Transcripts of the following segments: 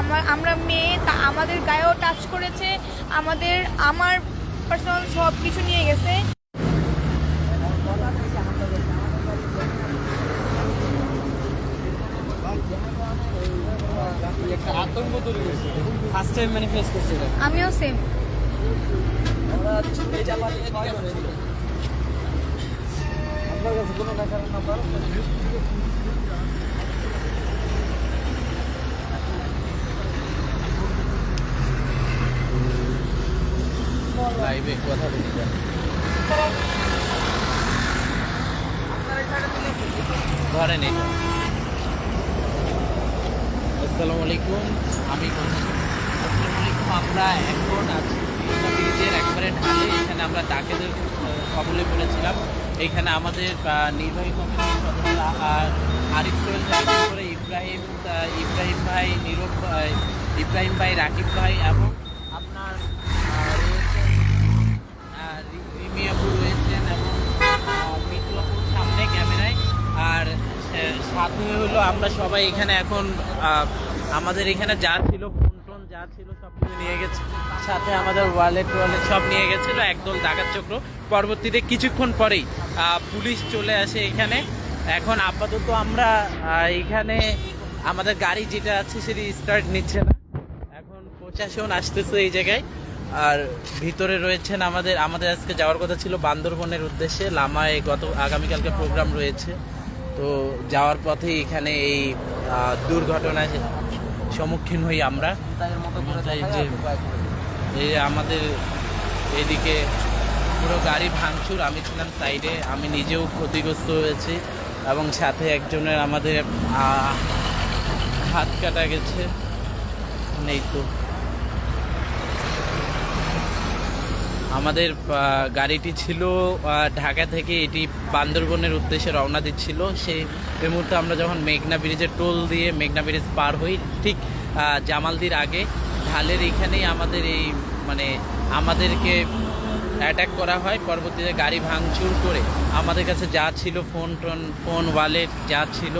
আমার আমরা মেয়ে তা আমাদের গায়েও টাচ করেছে আমাদের আমার পার্সোনাল সব কিছু নিয়ে গেছে। আমিও সেম আপনার কাছে কোনো টাকার নাম্বার লাইভে কথা বলি। ঘরে নেই আসসালামু আলাইকুম, আমি আসসালামু আলাইকুম, আমরা এখন আছি ব্রিজের একবারে ঢালে। এখানে আমরা ডাকেদের কবলে পড়েছিলাম। এখানে আমাদের নির্বাহী কমিটির সদস্য আর আরিফ সোহেল ইব্রাহিম ইব্রাহিম ভাই, নীরব ইব্রাহিম ভাই, রাকিব ভাই এবং আপনার আহ, রয়েছেন আহ, রি- রিমি আপু রয়েছেন এবং আহ, মিঠু আপুর সামনে ক্যামেরায় আর আহ, সাথে হলো আমরা সবাই এখানে এখন আমাদের এখানে যা ছিল ফোন টোন যা ছিল, সব কিছু নিয়ে গেছে। সাথে আমাদের ওয়ালেট ওয়ালেট সব নিয়ে গেছিল একদল ডাকাত চক্র। পরবর্তীতে কিছুক্ষণ পরেই পুলিশ চলে আসে এখানে। এখন আপাতত আমরা এখানে আমাদের গাড়ি যেটা আছে সেটি স্টার্ট নিচ্ছে না। এখন প্রশাসন আসতেছে এই জায়গায়। আর ভিতরে রয়েছেন আমাদের আমাদের আজকে যাওয়ার কথা ছিল বান্দরবনের উদ্দেশ্যে। লামায় গত, আগামীকালকে প্রোগ্রাম রয়েছে। তো যাওয়ার পথে এখানে এই আহ, দুর্ঘটনায় সম্মুখীন হই আমরা। যে এই আমাদের এদিকে পুরো গাড়ি ভাঙচুর আমি ছিলাম সাইডে আমি নিজেও ক্ষতিগ্রস্ত হয়েছি এবং সাথে একজনের আমাদের হাত কাটা গেছে। নেই তো। আমাদের গাড়িটি ছিল ঢাকা থেকে এটি বান্দরবনের উদ্দেশ্যে রওনা দিচ্ছিল। সেই এই মুহূর্তে আমরা যখন মেঘনা ব্রিজের টোল দিয়ে মেঘনা ব্রিজ পার হই, ঠিক জামালদির আগে, ঢালের এখানেই আমাদের এই মানে আমাদেরকে অ্যাটাক করা হয়। পরবর্তীতে গাড়ি ভাঙচুর করে আমাদের কাছে যা ছিল ফোন টোন ফোন ওয়ালেট যা ছিল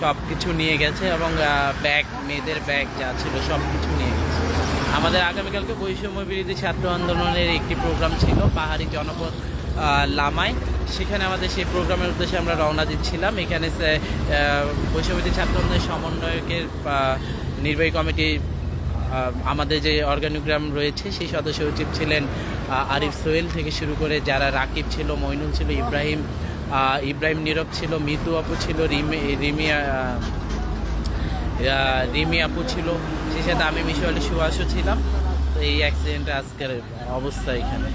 সব কিছু নিয়ে গেছে এবং ব্যাগ মেয়েদের ব্যাগ যা ছিল সব কিছু আমাদের আগামীকালকে বৈষম্য বিরোধী ছাত্র আন্দোলনের একটি প্রোগ্রাম ছিল পাহাড়ি জনপদ লামায় সেখানে আমাদের সেই প্রোগ্রামের উদ্দেশ্যে আমরা রওনা দিচ্ছিলাম। এখানে সে, বৈষম্য বিরোধী ছাত্র আন্দোলনের সমন্বয়কের নির্বাহী কমিটি আমাদের যে অর্গানোগ্রাম রয়েছে সেই সদস্য সচিব ছিলেন আরিফ সোহেল থেকে শুরু করে যারা রাকিব ছিল মইনুল ছিল ইব্রাহিম ইব্রাহিম নীরব ছিল মিতু আপু ছিল রিমি রিমি আহ, আহ, রিমি আপু ছিল সেই সাথে আমি মিশু আলী সুহাসও ছিলাম। তো এই অ্যাক্সিডেন্টে আজকের অবস্থা এখানে।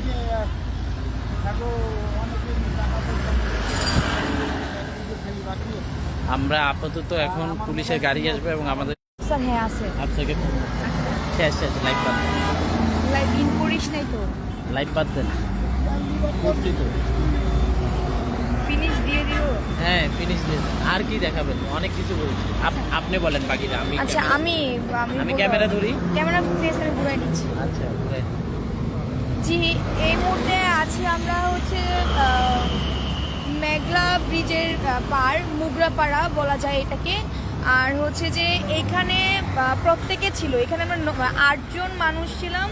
আমরা আপাতত এখন পুলিশের গাড়ি আসবে এবং আমাদের স্যার হ্যাঁ আছে। আপনাকে শেষ শেষ লাইভ বাদ দেন। লাইভ ইন করিস নাই তো? লাইভ বাদ দেন। করছি তো ফিনিশ দিয়ে দিও ফিনিশ আর কি দেখাবেন? অনেক কিছু বলছি। আপ- আপনি বলেন বাকিটা আমি আচ্ছা আমি আমি ক্যামেরা ধরি। ক্যামেরা ফেস আমি ঘুরাই দিচ্ছি আচ্ছা ঘুরে। জি এই মুহূর্তে আছি আমরা হচ্ছে মেঘলা ব্রিজের পার মুগরাপাড়া বলা যায় এটাকে। আর হচ্ছে যে এখানে প্রত্যেকে ছিল। এখানে আমরা আটজন মানুষ ছিলাম।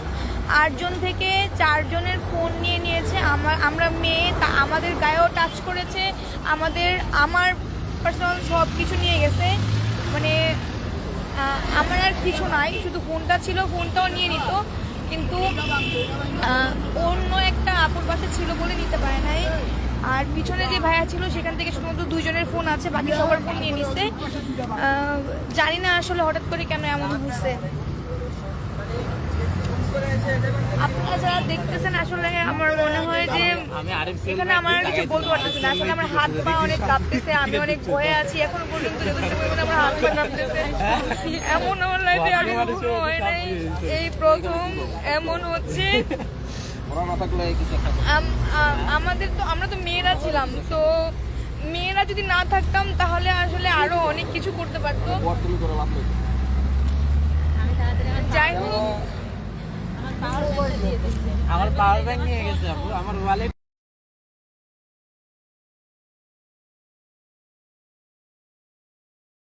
আটজন থেকে চারজনের ফোন নিয়ে নিয়েছে। আমার, আমরা মেয়ে, তা আমাদের গায়েও টাচ করেছে। আমাদের, আমার পার্সোনাল সব কিছু নিয়ে গেছে। মানে আমার আর কিছু নাই। শুধু ফোনটা ছিল ফোনটাও নিয়ে নিত। কিন্তু অন্য একটা আপুর বাসা ছিল বলে নিতে পারে নাই। আর পিছনে যে ভাইয়া ছিল, সেখান থেকে শুধুমাত্র দুইজনের ফোন আছে, বাকি সবার ফোন নিয়ে নিচ্ছে জানি না আসলে হঠাৎ করে কেন এমন হচ্ছে আপনারা যারা দেখতেছেন, আসলে আমার মনে হয় যে আমি এখানে আমার কিছু বলতে পারতেছি না। আসলে আমার হাত পা অনেক কাঁপতেছে, আমি অনেক ভয়ে আছি। এখনও পর্যন্ত যথেষ্ট আমার হাত পা কাঁপতেছে। এমন আমার লাইফে কখনো হয় নাই। এই প্রথম এমন হচ্ছে। আমাদের তো আমরা তো মেয়েরা ছিলাম তো মেয়েরা যদি না থাকতাম তাহলে আসলে আরও অনেক কিছু করতে পারতো। যাই হোক। আমার পাওয়ার ব্যাংক নিয়ে গেছে আমার ওয়ালেট